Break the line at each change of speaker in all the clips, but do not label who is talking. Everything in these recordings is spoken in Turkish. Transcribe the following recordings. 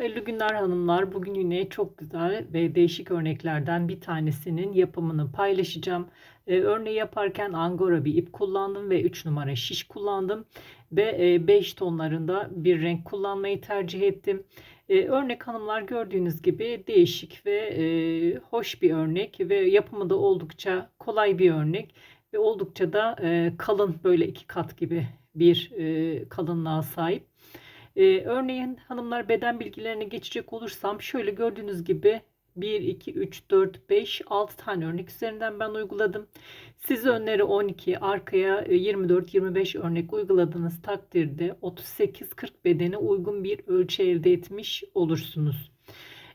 Hayırlı günler hanımlar. Bugün yine çok güzel ve değişik örneklerden bir tanesinin yapımını paylaşacağım. Ee, örneği yaparken angora bir ip kullandım ve 3 numara şiş kullandım. Ve 5 tonlarında bir renk kullanmayı tercih ettim. Ee, örnek hanımlar gördüğünüz gibi değişik ve e, hoş bir örnek ve yapımı da oldukça kolay bir örnek. Ve oldukça da e, kalın böyle iki kat gibi bir e, kalınlığa sahip. Ee, örneğin hanımlar beden bilgilerine geçecek olursam şöyle gördüğünüz gibi 1, 2, 3, 4, 5, 6 tane örnek üzerinden ben uyguladım. Siz önleri 12, arkaya 24, 25 örnek uyguladığınız takdirde 38-40 bedene uygun bir ölçü elde etmiş olursunuz.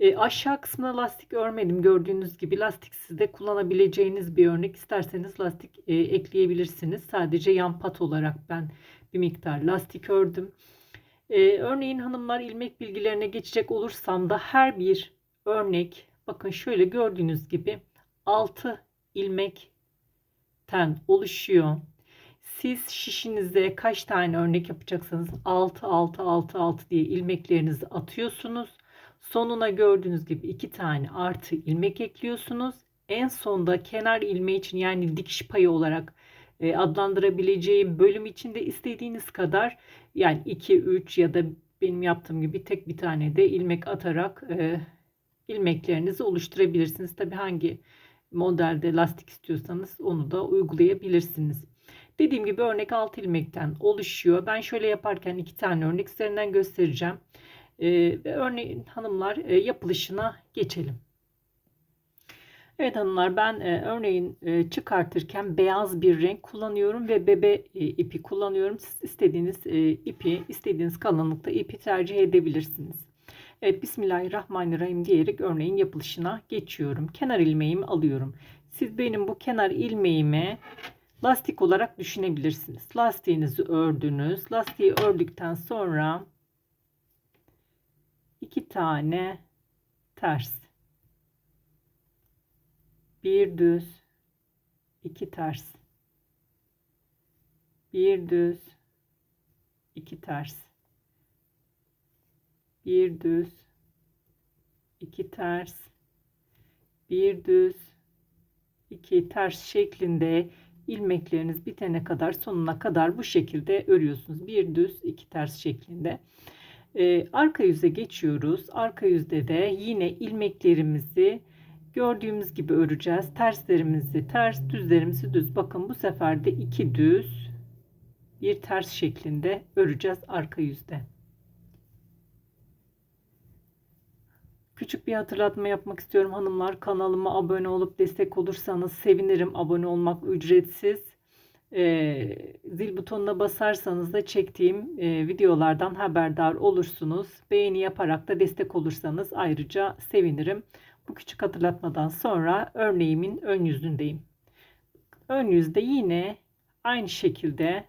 E, aşağı kısmına lastik örmedim. Gördüğünüz gibi lastiksiz de kullanabileceğiniz bir örnek. İsterseniz lastik e, ekleyebilirsiniz. Sadece yan pat olarak ben bir miktar lastik ördüm. Ee, örneğin hanımlar ilmek bilgilerine geçecek olursam da her bir örnek bakın şöyle gördüğünüz gibi 6 ilmekten oluşuyor. Siz şişinize kaç tane örnek yapacaksanız 6 6 6 6 diye ilmeklerinizi atıyorsunuz. Sonuna gördüğünüz gibi 2 tane artı ilmek ekliyorsunuz. En sonda kenar ilmeği için yani dikiş payı olarak adlandırabileceğim bölüm içinde istediğiniz kadar yani 2 3 ya da benim yaptığım gibi tek bir tane de ilmek atarak e, ilmeklerinizi oluşturabilirsiniz. Tabi hangi modelde lastik istiyorsanız onu da uygulayabilirsiniz. Dediğim gibi örnek 6 ilmekten oluşuyor. Ben şöyle yaparken iki tane örnek üzerinden göstereceğim. Ee, örneğin hanımlar e, yapılışına geçelim. Evet hanımlar ben e, örneğin e, çıkartırken beyaz bir renk kullanıyorum ve bebe e, ipi kullanıyorum. Siz istediğiniz e, ipi, istediğiniz kalınlıkta ipi tercih edebilirsiniz. Evet Bismillahirrahmanirrahim diyerek örneğin yapılışına geçiyorum. Kenar ilmeğimi alıyorum. Siz benim bu kenar ilmeğimi lastik olarak düşünebilirsiniz. Lastiğinizi ördünüz. Lastiği ördükten sonra iki tane ters bir düz iki ters bir düz iki ters bir düz iki ters bir düz iki ters şeklinde ilmekleriniz bitene kadar sonuna kadar bu şekilde örüyorsunuz. Bir düz iki ters şeklinde. Ee, arka yüze geçiyoruz. Arka yüzde de yine ilmeklerimizi Gördüğümüz gibi öreceğiz. Terslerimizi ters, düzlerimizi düz. Bakın bu sefer de iki düz, bir ters şeklinde öreceğiz arka yüzde. Küçük bir hatırlatma yapmak istiyorum hanımlar. Kanalıma abone olup destek olursanız sevinirim. Abone olmak ücretsiz. Ee, zil butonuna basarsanız da çektiğim e, videolardan haberdar olursunuz. Beğeni yaparak da destek olursanız ayrıca sevinirim. Bu küçük hatırlatmadan sonra örneğimin ön yüzündeyim. Ön yüzde yine aynı şekilde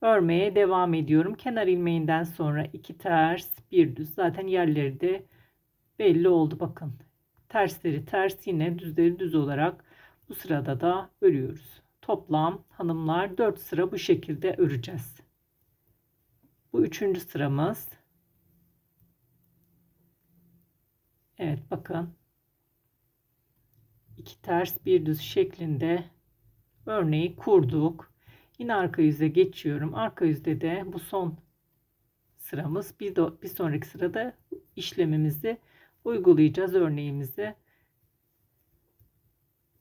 örmeye devam ediyorum. Kenar ilmeğinden sonra iki ters, bir düz. Zaten yerleri de belli oldu bakın. Tersleri ters yine düzleri düz olarak bu sırada da örüyoruz. Toplam hanımlar 4 sıra bu şekilde öreceğiz. Bu üçüncü sıramız. Evet bakın. iki ters bir düz şeklinde örneği kurduk. Yine arka yüze geçiyorum. Arka yüzde de bu son sıramız. Bir, de, bir sonraki sırada işlemimizi uygulayacağız örneğimizi.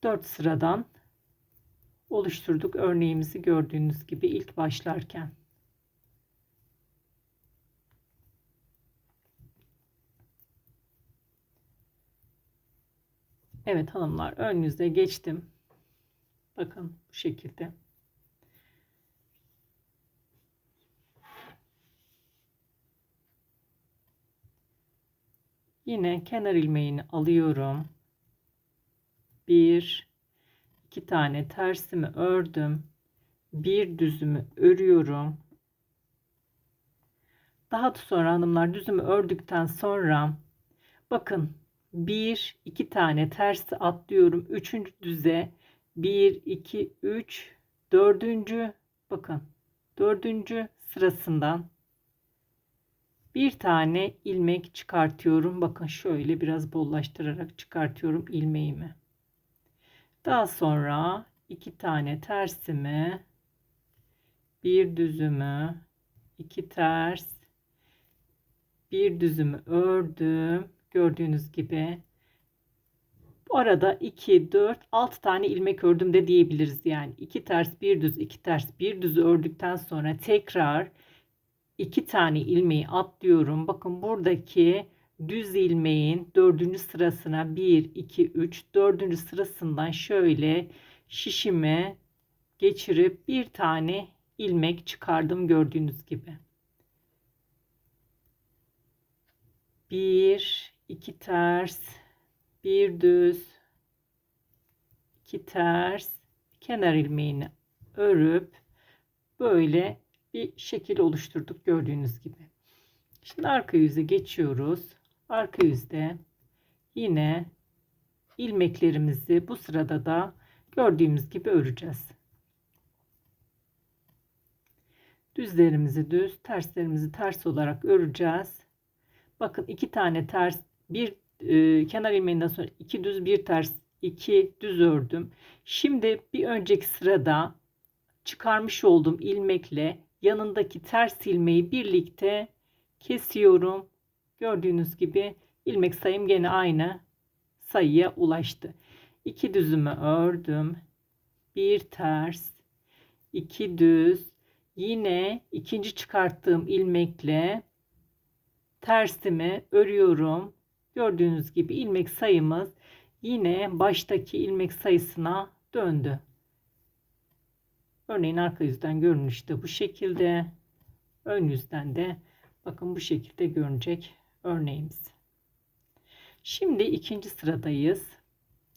4 sıradan oluşturduk örneğimizi gördüğünüz gibi ilk başlarken. Evet hanımlar ön yüze geçtim. Bakın bu şekilde. Yine kenar ilmeğini alıyorum. Bir, iki tane tersimi ördüm. Bir düzümü örüyorum. Daha sonra hanımlar düzümü ördükten sonra bakın bir iki tane ters atlıyorum. Üçüncü düze bir iki üç dördüncü bakın dördüncü sırasından Bir tane ilmek çıkartıyorum. Bakın şöyle biraz bollaştırarak çıkartıyorum ilmeğimi. Daha sonra iki tane tersimi, bir düzümü, iki ters, bir düzümü ördüm. Gördüğünüz gibi bu arada 2, 4, 6 tane ilmek ördüm de diyebiliriz. Yani 2 ters, bir düz, 2 ters, bir düz ördükten sonra tekrar 2 tane ilmeği atlıyorum. Bakın buradaki düz ilmeğin 4. sırasına 1, 2, 3, 4. sırasından şöyle şişime geçirip bir tane ilmek çıkardım gördüğünüz gibi. 1, 2 ters, bir düz, iki ters, kenar ilmeğini örüp böyle bir şekil oluşturduk gördüğünüz gibi. Şimdi arka yüze geçiyoruz. Arka yüzde yine ilmeklerimizi bu sırada da gördüğümüz gibi öreceğiz. Düzlerimizi düz, terslerimizi ters olarak öreceğiz. Bakın iki tane ters, bir e, kenar ilmeğinden sonra iki düz, bir ters, iki düz ördüm. Şimdi bir önceki sırada çıkarmış olduğum ilmekle yanındaki ters ilmeği birlikte kesiyorum. Gördüğünüz gibi ilmek sayım gene aynı sayıya ulaştı. İki düzümü ördüm. Bir ters, iki düz. Yine ikinci çıkarttığım ilmekle tersimi örüyorum. Gördüğünüz gibi ilmek sayımız yine baştaki ilmek sayısına döndü. Örneğin arka yüzden görünüşte bu şekilde. Ön yüzden de bakın bu şekilde görünecek örneğimiz. Şimdi ikinci sıradayız.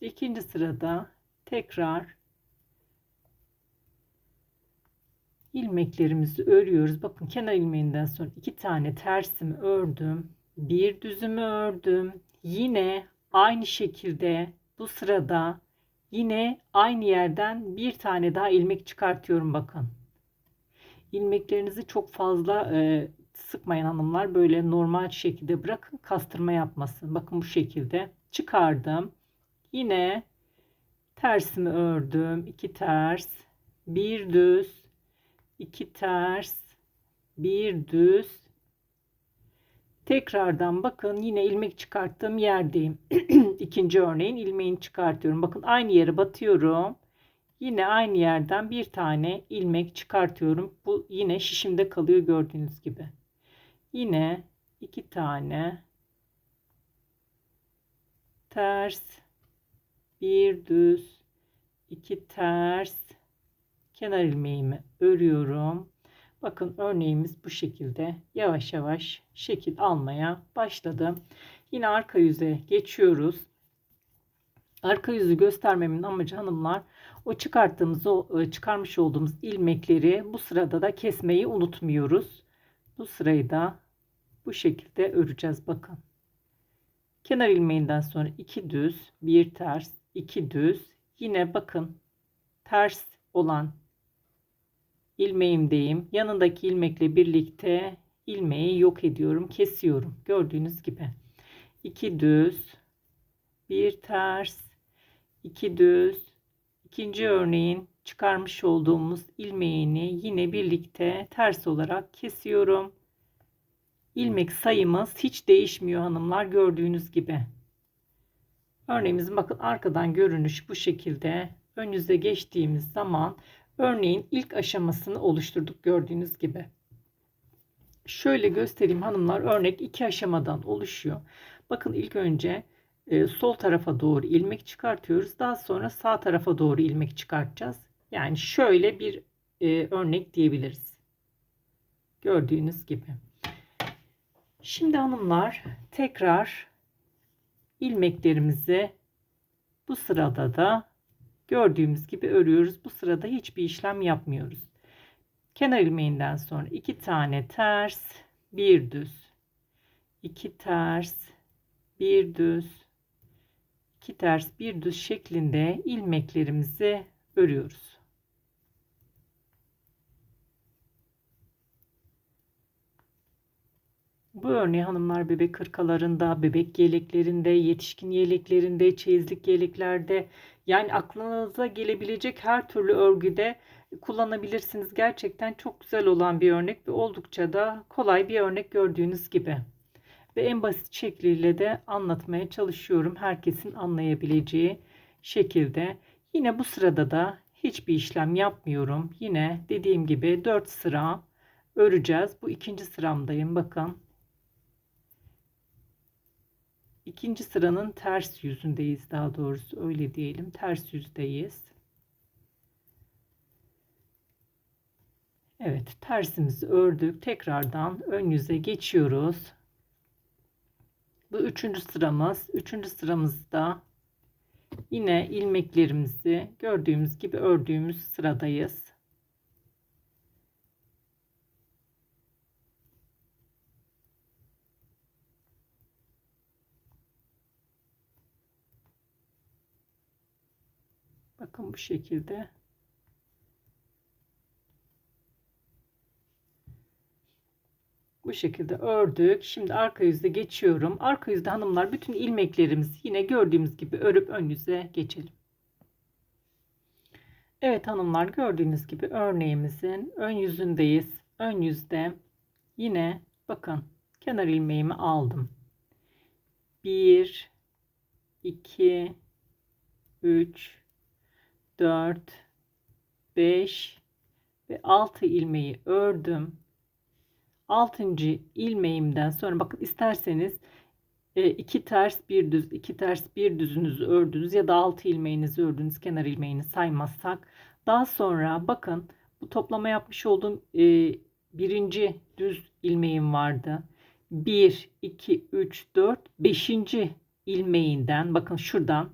İkinci sırada tekrar ilmeklerimizi örüyoruz. Bakın kenar ilmeğinden sonra iki tane tersimi ördüm. Bir düzümü ördüm. Yine aynı şekilde bu sırada Yine aynı yerden bir tane daha ilmek çıkartıyorum bakın. İlmeklerinizi çok fazla e, sıkmayın hanımlar. Böyle normal şekilde bırakın kastırma yapmasın. Bakın bu şekilde çıkardım. Yine tersimi ördüm. iki ters, bir düz, iki ters, bir düz, Tekrardan bakın yine ilmek çıkarttığım yerdeyim. İkinci örneğin ilmeğini çıkartıyorum. Bakın aynı yere batıyorum. Yine aynı yerden bir tane ilmek çıkartıyorum. Bu yine şişimde kalıyor gördüğünüz gibi. Yine iki tane ters bir düz iki ters kenar ilmeğimi örüyorum. Bakın örneğimiz bu şekilde yavaş yavaş şekil almaya başladı. Yine arka yüze geçiyoruz. Arka yüzü göstermemin amacı hanımlar o çıkarttığımız o e, çıkarmış olduğumuz ilmekleri bu sırada da kesmeyi unutmuyoruz. Bu sırayı da bu şekilde öreceğiz bakın. Kenar ilmeğinden sonra iki düz, bir ters, iki düz. Yine bakın ters olan ilmeğimdeyim. Yanındaki ilmekle birlikte ilmeği yok ediyorum, kesiyorum. Gördüğünüz gibi. 2 düz, bir ters, 2 düz. İkinci örneğin çıkarmış olduğumuz ilmeğini yine birlikte ters olarak kesiyorum. İlmek sayımız hiç değişmiyor hanımlar gördüğünüz gibi. Örneğimizin bakın arkadan görünüş bu şekilde. Ön yüze geçtiğimiz zaman Örneğin ilk aşamasını oluşturduk gördüğünüz gibi. Şöyle göstereyim hanımlar örnek iki aşamadan oluşuyor. Bakın ilk önce e, sol tarafa doğru ilmek çıkartıyoruz. Daha sonra sağ tarafa doğru ilmek çıkartacağız. Yani şöyle bir e, örnek diyebiliriz. Gördüğünüz gibi. Şimdi hanımlar tekrar ilmeklerimizi bu sırada da Gördüğümüz gibi örüyoruz. Bu sırada hiçbir işlem yapmıyoruz. Kenar ilmeğinden sonra iki tane ters, bir düz, iki ters, bir düz, iki ters, bir düz şeklinde ilmeklerimizi örüyoruz. Bu örneği hanımlar bebek hırkalarında, bebek yeleklerinde, yetişkin yeleklerinde, çeyizlik yeleklerde yani aklınıza gelebilecek her türlü örgüde kullanabilirsiniz. Gerçekten çok güzel olan bir örnek ve oldukça da kolay bir örnek gördüğünüz gibi. Ve en basit şekliyle de anlatmaya çalışıyorum. Herkesin anlayabileceği şekilde. Yine bu sırada da hiçbir işlem yapmıyorum. Yine dediğim gibi 4 sıra öreceğiz. Bu ikinci sıramdayım. Bakın. İkinci sıranın ters yüzündeyiz daha doğrusu öyle diyelim. Ters yüzdeyiz. Evet tersimizi ördük. Tekrardan ön yüze geçiyoruz. Bu üçüncü sıramız. Üçüncü sıramızda yine ilmeklerimizi gördüğümüz gibi ördüğümüz sıradayız. Bu şekilde Bu şekilde ördük. Şimdi arka yüzde geçiyorum. Arka yüzde hanımlar bütün ilmeklerimizi yine gördüğümüz gibi örüp ön yüze geçelim. Evet hanımlar gördüğünüz gibi örneğimizin ön yüzündeyiz. Ön yüzde yine bakın kenar ilmeğimi aldım. 1 2 3 4 5 ve 6 ilmeği ördüm. 6. ilmeğimden sonra bakın isterseniz e, iki ters bir düz iki ters bir düzünüzü ördünüz ya da 6 ilmeğinizi ördünüz kenar ilmeğini saymazsak daha sonra bakın bu toplama yapmış olduğum e, birinci düz ilmeğim vardı 1 2 3 4 5. ilmeğinden bakın şuradan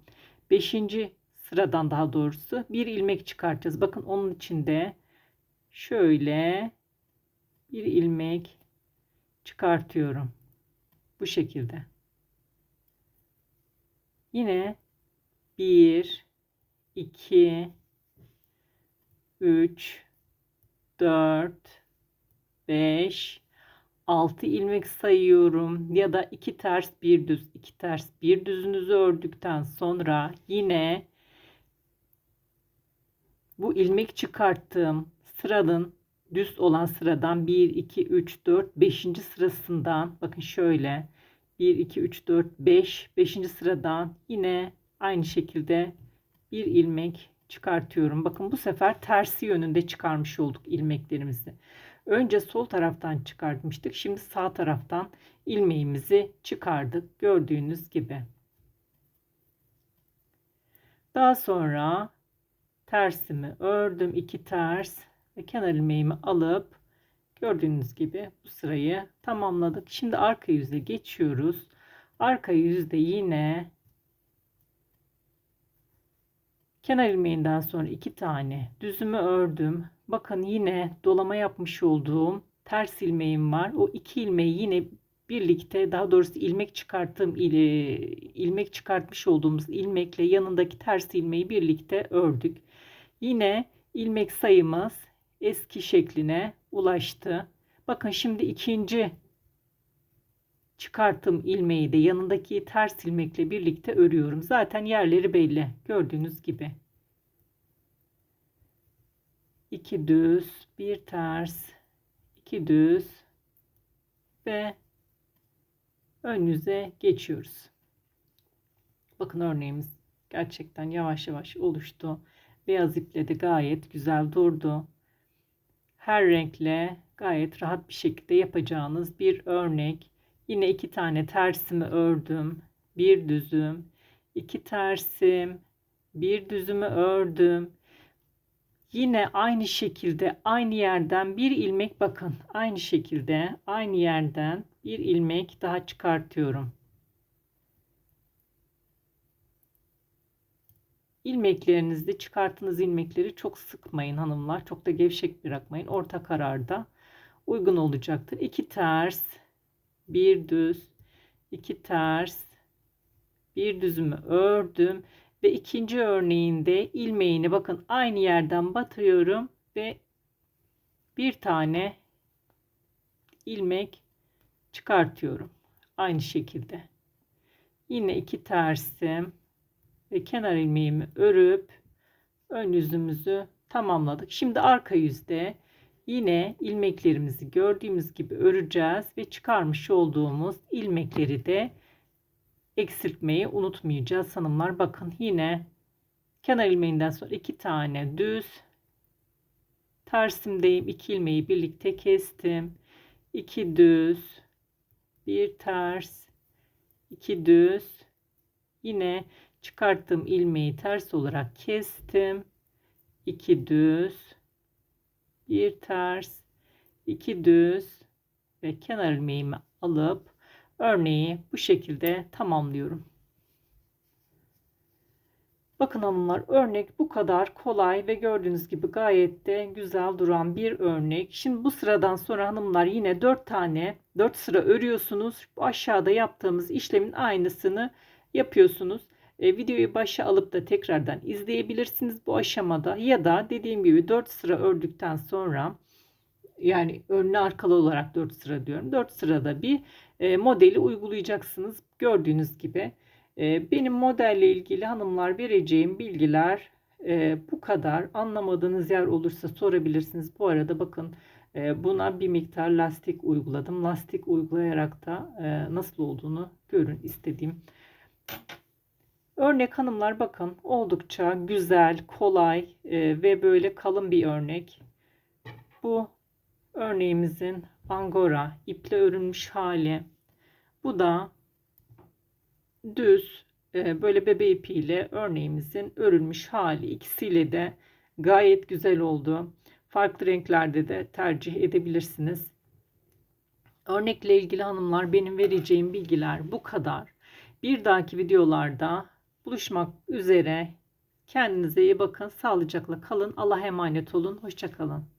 5. sıradan daha doğrusu bir ilmek çıkartacağız bakın onun içinde şöyle bir ilmek çıkartıyorum. Bu şekilde. Yine 1 2 3 4 5 6 ilmek sayıyorum ya da 2 ters bir düz 2 ters bir düzünüzü ördükten sonra yine bu ilmek çıkarttığım sıranın düz olan sıradan 1 2 3 4 5. sırasından bakın şöyle 1 2 3 4 5 5. sıradan yine aynı şekilde bir ilmek çıkartıyorum. Bakın bu sefer tersi yönünde çıkarmış olduk ilmeklerimizi. Önce sol taraftan çıkartmıştık. Şimdi sağ taraftan ilmeğimizi çıkardık. Gördüğünüz gibi. Daha sonra tersimi ördüm. iki ters ve kenar ilmeğimi alıp gördüğünüz gibi bu sırayı tamamladık. Şimdi arka yüze geçiyoruz. Arka yüzde yine kenar ilmeğinden sonra iki tane düzümü ördüm. Bakın yine dolama yapmış olduğum ters ilmeğim var. O iki ilmeği yine birlikte daha doğrusu ilmek çıkarttığım ile ilmek çıkartmış olduğumuz ilmekle yanındaki ters ilmeği birlikte ördük. Yine ilmek sayımız eski şekline ulaştı. Bakın şimdi ikinci çıkarttığım ilmeği de yanındaki ters ilmekle birlikte örüyorum. Zaten yerleri belli. Gördüğünüz gibi. İki düz, bir ters, iki düz ve ön yüze geçiyoruz. Bakın örneğimiz gerçekten yavaş yavaş oluştu. Beyaz iple gayet güzel durdu her renkle gayet rahat bir şekilde yapacağınız bir örnek. Yine iki tane tersimi ördüm. Bir düzüm, iki tersim, bir düzümü ördüm. Yine aynı şekilde aynı yerden bir ilmek bakın. Aynı şekilde aynı yerden bir ilmek daha çıkartıyorum. İlmeklerinizde çıkarttığınız ilmekleri çok sıkmayın hanımlar. Çok da gevşek bırakmayın. Orta kararda uygun olacaktır. 2 ters, bir düz, iki ters, bir düzümü ördüm ve ikinci örneğinde ilmeğini bakın aynı yerden batırıyorum ve bir tane ilmek çıkartıyorum. Aynı şekilde. Yine iki tersim ve kenar ilmeğimi örüp ön yüzümüzü tamamladık. Şimdi arka yüzde yine ilmeklerimizi gördüğümüz gibi öreceğiz ve çıkarmış olduğumuz ilmekleri de eksiltmeyi unutmayacağız hanımlar. Bakın yine kenar ilmeğinden sonra iki tane düz tersimdeyim. iki ilmeği birlikte kestim. 2 düz, bir ters, iki düz. Yine çıkarttığım ilmeği ters olarak kestim. 2 düz, bir ters, iki düz ve kenar ilmeğimi alıp örneği bu şekilde tamamlıyorum. Bakın hanımlar örnek bu kadar kolay ve gördüğünüz gibi gayet de güzel duran bir örnek. Şimdi bu sıradan sonra hanımlar yine 4 tane 4 sıra örüyorsunuz. Bu aşağıda yaptığımız işlemin aynısını yapıyorsunuz. E, videoyu başa alıp da tekrardan izleyebilirsiniz bu aşamada ya da dediğim gibi 4 sıra ördükten sonra yani önlü arkalı olarak 4 sıra diyorum. 4 sırada bir e, modeli uygulayacaksınız. Gördüğünüz gibi. E, benim modelle ilgili hanımlar vereceğim bilgiler bu kadar. Anlamadığınız yer olursa sorabilirsiniz. Bu arada bakın buna bir miktar lastik uyguladım. Lastik uygulayarak da nasıl olduğunu görün istediğim. Örnek hanımlar bakın oldukça güzel, kolay e, ve böyle kalın bir örnek. Bu örneğimizin angora iple örülmüş hali. Bu da düz e, böyle bebe ipiyle örneğimizin örülmüş hali. İkisiyle de gayet güzel oldu. Farklı renklerde de tercih edebilirsiniz. Örnekle ilgili hanımlar benim vereceğim bilgiler bu kadar. Bir dahaki videolarda buluşmak üzere. Kendinize iyi bakın. Sağlıcakla kalın. Allah'a emanet olun. Hoşçakalın.